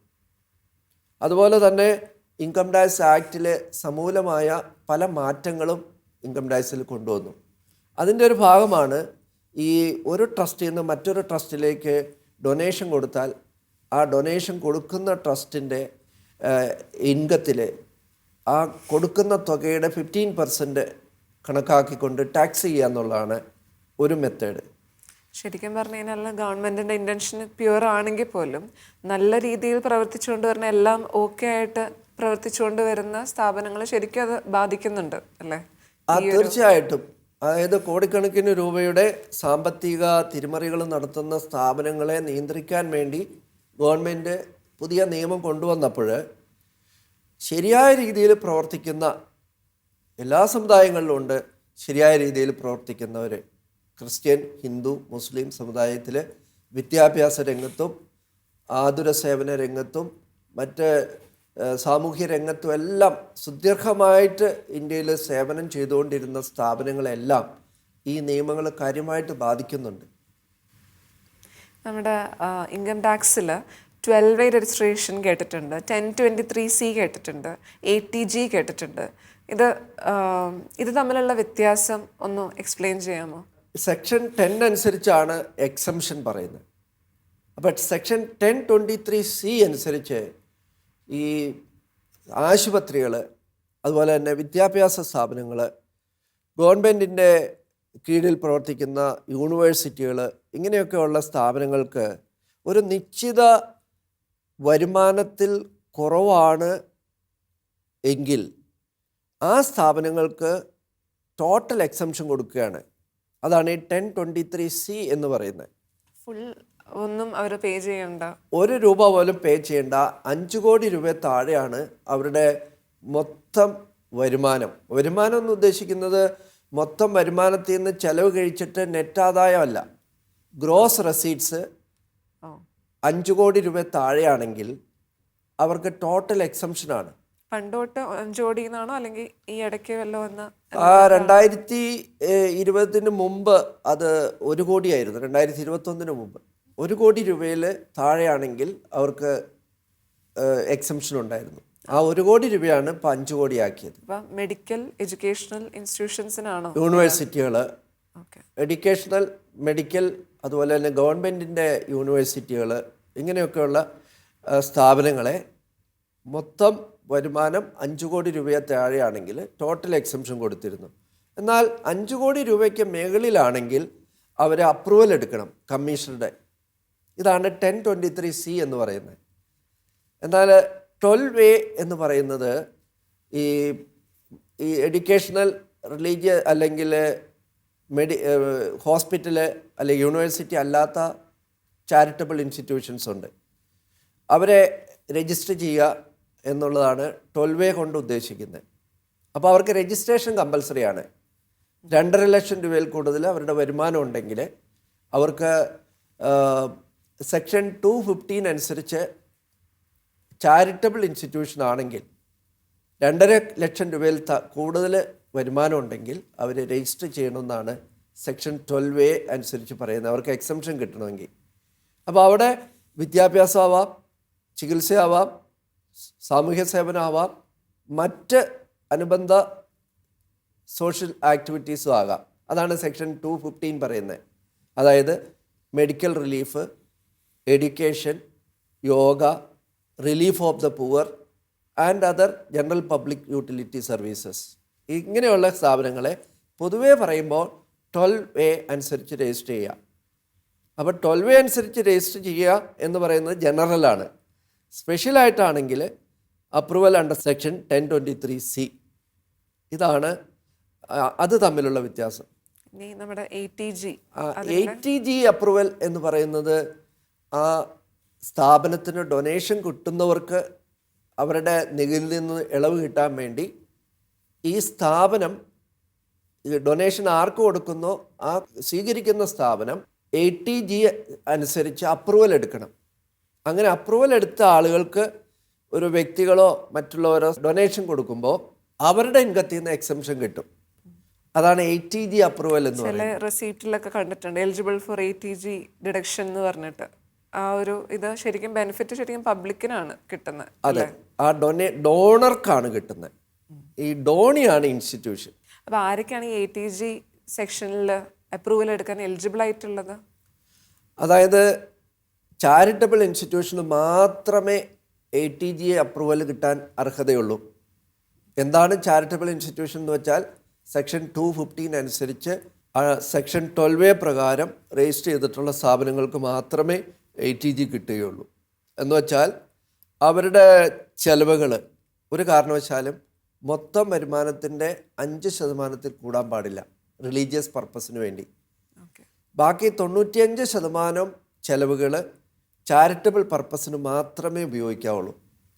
അതുപോലെ തന്നെ ഇൻകം ടാക്സ് ആക്റ്റിൽ സമൂലമായ പല മാറ്റങ്ങളും ഇൻകം ടാക്സിൽ കൊണ്ടുവന്നു. അതിന്റെ ഒരു ഭാഗമാണ് ഈ ഒരു ട്രസ്റ്റിൽ നിന്ന് മറ്റൊരു ട്രസ്റ്റിലേക്ക് ഡൊണേഷൻ കൊടുത്താൽ ആ ഡൊണേഷൻ കൊടുക്കുന്ന ട്രസ്റ്റിന്റെ ഇൻകത്തിൽ ആ കൊടുക്കുന്ന തുകയുടെ ഫിഫ്റ്റീൻ പെർസെന്റ് കണക്കാക്കിക്കൊണ്ട് ടാക്സ് ചെയ്യുക എന്നുള്ളതാണ് ഒരു മെത്തേഡ് ശരിക്കും പറഞ്ഞു കഴിഞ്ഞാൽ ഗവൺമെന്റിന്റെ ഇന്റൻഷൻ പ്യുവർ ആണെങ്കിൽ പോലും നല്ല രീതിയിൽ പ്രവർത്തിച്ചുകൊണ്ട് വരുന്ന എല്ലാം ഓക്കെ ആയിട്ട് പ്രവർത്തിച്ചുകൊണ്ട് വരുന്ന സ്ഥാപനങ്ങൾ ശരിക്കും അത് ബാധിക്കുന്നുണ്ട് അല്ലേ? ആ തീർച്ചയായിട്ടും. അതായത് കോടിക്കണക്കിന് രൂപയുടെ സാമ്പത്തിക തിരിമറികൾ നടത്തുന്ന സ്ഥാപനങ്ങളെ നിയന്ത്രിക്കാൻ വേണ്ടി ഗവൺമെന്റ് പുതിയ നിയമം കൊണ്ടുവന്നപ്പോൾ ശരിയായ രീതിയിൽ പ്രവർത്തിക്കുന്ന എല്ലാ സമുദായങ്ങളിലും ഉണ്ട് ശരിയായ രീതിയിൽ പ്രവർത്തിക്കുന്നവർ. ക്രിസ്ത്യൻ ഹിന്ദു മുസ്ലിം സമുദായത്തിൽ വിദ്യാഭ്യാസ രംഗത്തും ആതുര സേവന രംഗത്തും മറ്റ് സാമൂഹ്യ രംഗത്തും എല്ലാം സുദീർഘമായിട്ട് ഇന്ത്യയിൽ സേവനം ചെയ്തുകൊണ്ടിരുന്ന സ്ഥാപനങ്ങളെല്ലാം ഈ നിയമങ്ങൾ കാര്യമായിട്ട് ബാധിക്കുന്നുണ്ട്. നമ്മുടെ ഇൻകം ടാക്സിൽ ട്വൽവ് ഐ രജിസ്ട്രേഷൻ കേട്ടിട്ടുണ്ട്. ടെൻ ട്വന്റി ത്രീ സി കേട്ടിട്ടുണ്ട്. എ ടി ജി കേട്ടിട്ടുണ്ട്. ഇത് ഇത് തമ്മിലുള്ള വ്യത്യാസം ഒന്ന് എക്സ്പ്ലെയിൻ ചെയ്യാമോ? സെക്ഷൻ ടെൻ അനുസരിച്ചാണ് എക്സംഷൻ പറയുന്നത്. അപ്പം section ten twenty three C അനുസരിച്ച് ഈ ആശുപത്രികൾ അതുപോലെ തന്നെ വിദ്യാഭ്യാസ സ്ഥാപനങ്ങൾ ഗവൺമെന്റിന്റെ കീഴിൽ പ്രവർത്തിക്കുന്ന യൂണിവേഴ്സിറ്റികൾ ഇങ്ങനെയൊക്കെയുള്ള സ്ഥാപനങ്ങൾക്ക് ഒരു നിശ്ചിത വരുമാനത്തിൽ കുറവാണ് എങ്കിൽ ആ സ്ഥാപനങ്ങൾക്ക് ടോട്ടൽ എക്സംഷൻ കൊടുക്കുകയാണ്. അതാണ് ഈ ടെൻ ട്വന്റി ത്രീ സി എന്ന് പറയുന്നത്. ഫുൾ ഒന്നും അവർ പേ ചെയ്യണ്ട. ഒരു രൂപ പോലും പേ ചെയ്യേണ്ട. അഞ്ച് കോടി രൂപ താഴെയാണ് അവരുടെ മൊത്തം വരുമാനം. വരുമാനം എന്ന് ഉദ്ദേശിക്കുന്നത് മൊത്തം വരുമാനത്തിൽ നിന്ന് ചെലവ് കഴിച്ചിട്ട് നെറ്റ് ആദായമല്ല. ഗ്രോസ് റെസീറ്റ്സ് അഞ്ച് കോടി രൂപ താഴെയാണെങ്കിൽ അവർക്ക് ടോട്ടൽ എക്സംഷൻ ആണ്. പണ്ടോട്ട് അഞ്ചോടി എന്നാണോ അല്ലെങ്കിൽ ഈ ഇടയ്ക്ക് വല്ലതും വന്ന രണ്ടായിരത്തി ഇരുപതിന് മുമ്പ് അത് ഒരു കോടിയായിരുന്നു. രണ്ടായിരത്തി ഇരുപത്തൊന്നിന് മുമ്പ്. ഒരു കോടി രൂപയിൽ താഴെയാണെങ്കിൽ അവർക്ക് എക്സംഷൻ ഉണ്ടായിരുന്നു. ആ ഒരു കോടി രൂപയാണ് ഇപ്പം അഞ്ച് കോടിയാക്കിയത്. മെഡിക്കൽ എഡ്യൂക്കേഷണൽ ഇൻസ്റ്റിറ്റ്യൂഷൻസിനാണോ യൂണിവേഴ്സിറ്റികൾ എഡ്യൂക്കേഷണൽ മെഡിക്കൽ അതുപോലെ തന്നെ ഗവൺമെന്റിന്റെ യൂണിവേഴ്സിറ്റികൾ ഇങ്ങനെയൊക്കെയുള്ള സ്ഥാപനങ്ങളെ മൊത്തം വരുമാനം അഞ്ച് കോടി രൂപയെ താഴെയാണെങ്കിൽ ടോട്ടൽ എക്സംഷൻ കൊടുത്തിരുന്നു. എന്നാൽ അഞ്ച് കോടി രൂപയ്ക്ക് മുകളിലാണെങ്കിൽ അവർ അപ്രൂവൽ എടുക്കണം കമ്മീഷണറുടെ. ഇതാണ് ടെൻ ട്വന്റി ത്രീ സി എന്ന് പറയുന്നത്. എന്നാൽ ട്വൽവ് എ എന്ന് പറയുന്നത് ഈ ഈ എഡ്യൂക്കേഷണൽ റിലീജിയ അല്ലെങ്കിൽ മെഡി ഹോസ്പിറ്റൽ അല്ലെ യൂണിവേഴ്സിറ്റി അല്ലാത്ത ചാരിറ്റബിൾ ഇൻസ്റ്റിറ്റ്യൂഷൻസ് ഉണ്ട്. അവരെ രജിസ്റ്റർ ചെയ്യുക എന്നുള്ളതാണ് ട്വൽവേ കൊണ്ട് ഉദ്ദേശിക്കുന്നത്. അപ്പോൾ അവർക്ക് രജിസ്ട്രേഷൻ കമ്പൽസറി ആണ്. രണ്ടര ലക്ഷം രൂപയിൽ കൂടുതൽ അവരുടെ വരുമാനം ഉണ്ടെങ്കിൽ അവർക്ക് സെക്ഷൻ ടു ഫിഫ്റ്റീൻ അനുസരിച്ച് ചാരിറ്റബിൾ ഇൻസ്റ്റിറ്റ്യൂഷൻ ആണെങ്കിൽ രണ്ടര ലക്ഷം രൂപയിൽ കൂടുതൽ വരുമാനം ഉണ്ടെങ്കിൽ അവർ രജിസ്റ്റർ ചെയ്യണമെന്നാണ് സെക്ഷൻ ട്വൽവ് എ അനുസരിച്ച് പറയുന്നത്. അവർക്ക് എക്സംഷൻ കിട്ടണമെങ്കിൽ. അപ്പോൾ അവിടെ വിദ്യാഭ്യാസമാവാം ചികിത്സയാവാം സാമൂഹ്യ സേവനമാവാം മറ്റ് അനുബന്ധ സോഷ്യൽ ആക്ടിവിറ്റീസും ആകാം. അതാണ് സെക്ഷൻ ടു ഫിഫ്റ്റീൻ പറയുന്നത്. അതായത് medical relief education yoga relief of the poor and other general public utility services ഇങ്ങനെയുള്ള സ്ഥാപനങ്ങളെ പൊതുവേ പറയുമ്പോൾ ട്വൽവ് എ അനുസരിച്ച് രജിസ്റ്റർ ചെയ്യുക. അപ്പോൾ ട്വൽവ് എ അനുസരിച്ച് രജിസ്റ്റർ ചെയ്യുക എന്ന് പറയുന്നത് ജനറലാണ് സ്പെഷ്യലായിട്ടാണെങ്കിൽ approval under section ten twenty three C ഇതാണ് അത് തമ്മിലുള്ള വ്യത്യാസം. നമ്മുടെ A T G A T G approval എന്ന് പറയുന്നത് ആ സ്ഥാപനത്തിന് ഡൊണേഷൻ കിട്ടുന്നവർക്ക് അവരുടെ നികുതിയിൽ നിന്ന് ഇളവ് കിട്ടാൻ വേണ്ടി ഈ സ്ഥാപനം ഈ ഡൊനേഷൻ ആർക്ക് കൊടുക്കുന്നോ ആ സ്വീകരിക്കുന്ന സ്ഥാപനം എ ടി ജി അനുസരിച്ച് അപ്രൂവൽ എടുക്കണം. അങ്ങനെ അപ്രൂവൽ എടുത്ത ആളുകൾക്ക് ഒരു വ്യക്തികളോ മറ്റുള്ളവരോ ഡൊണേഷൻ കൊടുക്കുമ്പോൾ അവരുടെ ഇൻകത്തിൽ നിന്ന് എക്സംഷൻ കിട്ടും. അതാണ് എ ടി ജി അപ്രൂവൽ എന്ന് പറയുന്നത്. റെസീപ്റ്റിലൊക്കെ കണ്ടിട്ടുണ്ട്. Eligible for A T G deduction എന്ന് പറഞ്ഞിട്ട്. ആ ഒരു ഇത് ശരിക്കും ബെനിഫിറ്റ് ശരിക്കും പബ്ലിക്കിനാണ് കിട്ടുന്നത് അതെ. ആ ഡൊണേ ഡോണർക്കാണ് കിട്ടുന്നത്. ഈ ഡോണിയാണ് ഇൻസ്റ്റിറ്റ്യൂഷൻ അപ്പോൾ ആരൊക്കെയാണ് ഈ എ ടി ജി സെക്ഷനിൽ അപ്രൂവൽ എടുക്കാൻ എലിജിബിൾ ആയിട്ടുള്ളത്? അതായത് ചാരിറ്റബിൾ ഇൻസ്റ്റിറ്റ്യൂഷന് മാത്രമേ എ ടി ജി അപ്രൂവൽ കിട്ടാൻ അർഹതയുള്ളൂ. എന്താണ് ചാരിറ്റബിൾ ഇൻസ്റ്റിറ്റ്യൂഷൻ എന്ന് വെച്ചാൽ സെക്ഷൻ ടു ഫിഫ്റ്റീൻ അനുസരിച്ച് സെക്ഷൻ ട്വൽവ് പ്രകാരം രജിസ്റ്റർ ചെയ്തിട്ടുള്ള സ്ഥാപനങ്ങൾക്ക് മാത്രമേ എ ടി ജി കിട്ടുകയുള്ളൂ. എന്ന് വെച്ചാൽ അവരുടെ ചെലവുകൾ ഒരു കാരണവശാലും മൊത്തം വരുമാനത്തിന്റെ അഞ്ച് ശതമാനത്തിൽ കൂടാൻ പാടില്ല റിലീജിയസ് പർപ്പസിന് വേണ്ടി. ബാക്കി തൊണ്ണൂറ്റിയഞ്ച് ശതമാനം ചെലവുകൾ ചാരിറ്റബിൾ പർപ്പസിന് മാത്രമേ ഉപയോഗിക്കാവുള്ളൂ.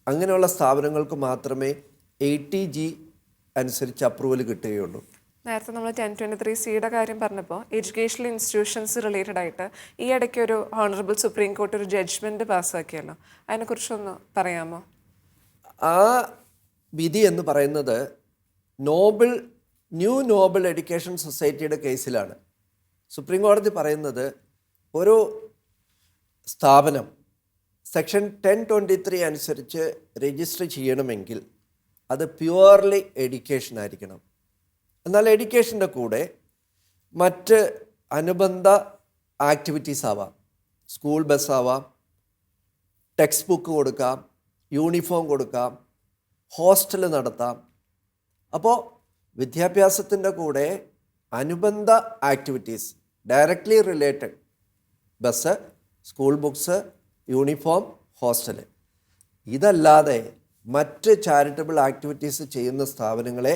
അങ്ങനെയുള്ള സ്ഥാപനങ്ങൾക്ക് മാത്രമേ എ ടി ജി അനുസരിച്ച് അപ്രൂവൽ കിട്ടുകയുള്ളൂ. നേരത്തെ നമ്മൾ ടെൻ ട്വന്റി ത്രീ സിയുടെ കാര്യം പറഞ്ഞപ്പോൾ എഡ്യൂക്കേഷണൽ ഇൻസ്റ്റിറ്റ്യൂഷൻസ് റിലേറ്റഡ് ആയിട്ട് ഈ ഇടയ്ക്ക് ഒരു ഹോണറബിൾ സുപ്രീം കോർട്ട് ഒരു ജഡ്ജ്മെന്റ് പാസ്സാക്കിയല്ലോ അതിനെക്കുറിച്ചൊന്ന് പറയാമോ? ആ വിധി എന്ന് പറയുന്നത് നോബിൾ ന്യൂ നോബിൾ എഡ്യൂക്കേഷൻ സൊസൈറ്റിയുടെ കേസിലാണ്. സുപ്രീം കോടതി പറയുന്നത് ഒരു സ്ഥാപനം സെക്ഷൻ ടെൻ ട്വന്റി ത്രീ അനുസരിച്ച് രജിസ്റ്റർ ചെയ്യണമെങ്കിൽ അത് പ്യുവർലി എഡ്യൂക്കേഷൻ ആയിരിക്കണം. എന്നാൽ എഡ്യൂക്കേഷന്റെ കൂടെ മറ്റ് അനുബന്ധ ആക്ടിവിറ്റീസ് ആവാം. സ്കൂൾ ബസ് ആവാം ടെക്സ്റ്റ് ബുക്ക് കൊടുക്കാം യൂണിഫോം കൊടുക്കാം ഹോസ്റ്റൽ നടത്താം. അപ്പോൾ വിദ്യാഭ്യാസത്തിന്റെ കൂടെ അനുബന്ധ activities directly related bus school books uniform hostel ഇതല്ലാതെ മറ്റ് ചാരിറ്റബിൾ ആക്ടിവിറ്റീസ് ചെയ്യുന്ന സ്ഥാപനങ്ങളെ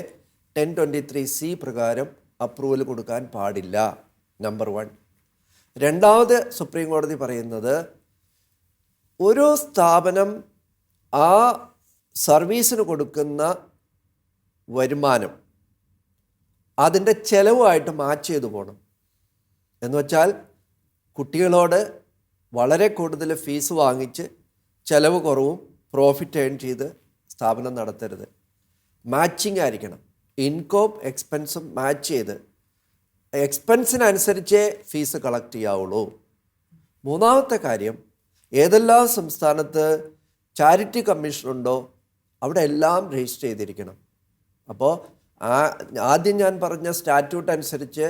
ടെൻ ട്വന്റി ത്രീ സി പ്രകാരം അപ്രൂവൽ കൊടുക്കാൻ പാടില്ല. നമ്പർ വൺ രണ്ടാമത് സുപ്രീം കോടതി പറയുന്നത് ഒരു സ്ഥാപനം ആ സർവീസിന് കൊടുക്കുന്ന വരുമാനം അതിന്റെ ചിലവുമായിട്ട് മാച്ച് ചെയ്തു പോകണം എന്ന് വെച്ചാൽ കുട്ടികളോട് വളരെ കൂടുതൽ ഫീസ് വാങ്ങിച്ച് ചിലവ് കുറവും പ്രോഫിറ്റ് ഏൺ ചെയ്ത് സ്ഥാപനം നടത്തരുത്. മാച്ചിങ് ആയിരിക്കണം. ഇൻകോം എക്സ്പെൻസും മാച്ച് ചെയ്ത് എക്സ്പെൻസിനനുസരിച്ചേ ഫീസ് കളക്ട് ചെയ്യാവുള്ളൂ. മൂന്നാമത്തെ കാര്യം ഏതെല്ലാം സംസ്ഥാനത്ത് ചാരിറ്റി കമ്മീഷൻ ഉണ്ടോ അവിടെ എല്ലാം രജിസ്റ്റർ ചെയ്തിരിക്കണം. അപ്പോൾ ആ ആദ്യം ഞാൻ പറഞ്ഞ സ്റ്റാറ്റ്യൂട്ട് അനുസരിച്ച്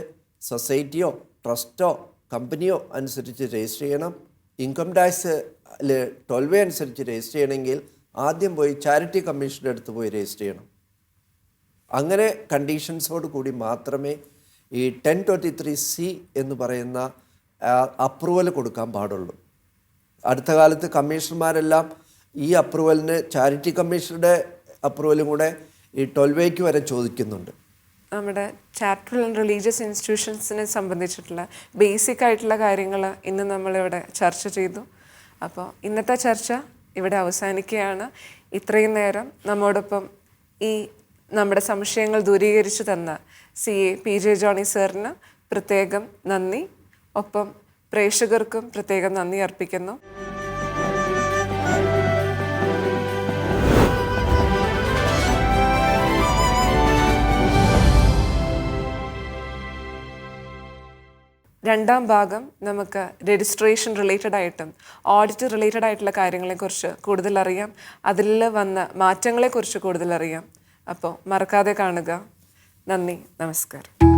സൊസൈറ്റിയോ ട്രസ്റ്റോ കമ്പനിയോ അനുസരിച്ച് രജിസ്റ്റർ ചെയ്യണം. ഇൻകം ടാക്സ് ട്വൽവ് അനുസരിച്ച് രജിസ്റ്റർ ചെയ്യണമെങ്കിൽ ആദ്യം പോയി ചാരിറ്റി കമ്മീഷന്റെ അടുത്ത് പോയി രജിസ്റ്റർ ചെയ്യണം. അങ്ങനെ കണ്ടീഷൻസോട് കൂടി മാത്രമേ ഈ ടെൻ ട്വന്റി ത്രീ സി എന്ന് പറയുന്ന അപ്രൂവൽ കൊടുക്കാൻ പാടുള്ളൂ. അടുത്ത കാലത്ത് കമ്മീഷണർമാരെല്ലാം ഈ അപ്രൂവലിന് ചാരിറ്റി കമ്മീഷണറുടെ അപ്രൂവലും കൂടെ ഈ ട്വൽവേക്ക് വരെ ചോദിക്കുന്നുണ്ട്. നമ്മുടെ ചാപ്റ്റർ ആൻഡ് റിലീജിയസ് ഇൻസ്റ്റിറ്റ്യൂഷൻസിനെ സംബന്ധിച്ചിട്ടുള്ള ബേസിക് ആയിട്ടുള്ള കാര്യങ്ങൾ ഇന്ന് നമ്മളിവിടെ ചർച്ച ചെയ്തു. അപ്പോൾ ഇന്നത്തെ ചർച്ച ഇവിടെ അവസാനിക്കുകയാണ്. ഇത്രയും നേരം നമ്മോടൊപ്പം ഈ നമ്മുടെ സംശയങ്ങൾ ദൂരീകരിച്ചു തന്ന C A P J Johny സാറിന് പ്രത്യേകം നന്ദി. ഒപ്പം പ്രേക്ഷകർക്കും പ്രത്യേകം നന്ദി അർപ്പിക്കുന്നു. രണ്ടാം ഭാഗം നമുക്ക് രജിസ്ട്രേഷൻ റിലേറ്റഡ് ആയിട്ടും ഓഡിറ്റ് റിലേറ്റഡ് ആയിട്ടുള്ള കാര്യങ്ങളെക്കുറിച്ച് കൂടുതൽ അറിയാം. അതിൽ വന്ന മാറ്റങ്ങളെക്കുറിച്ച് കൂടുതൽ അറിയാം. അപ്പോൾ മറക്കാതെ കാണുക. നന്ദി നമസ്കാരം.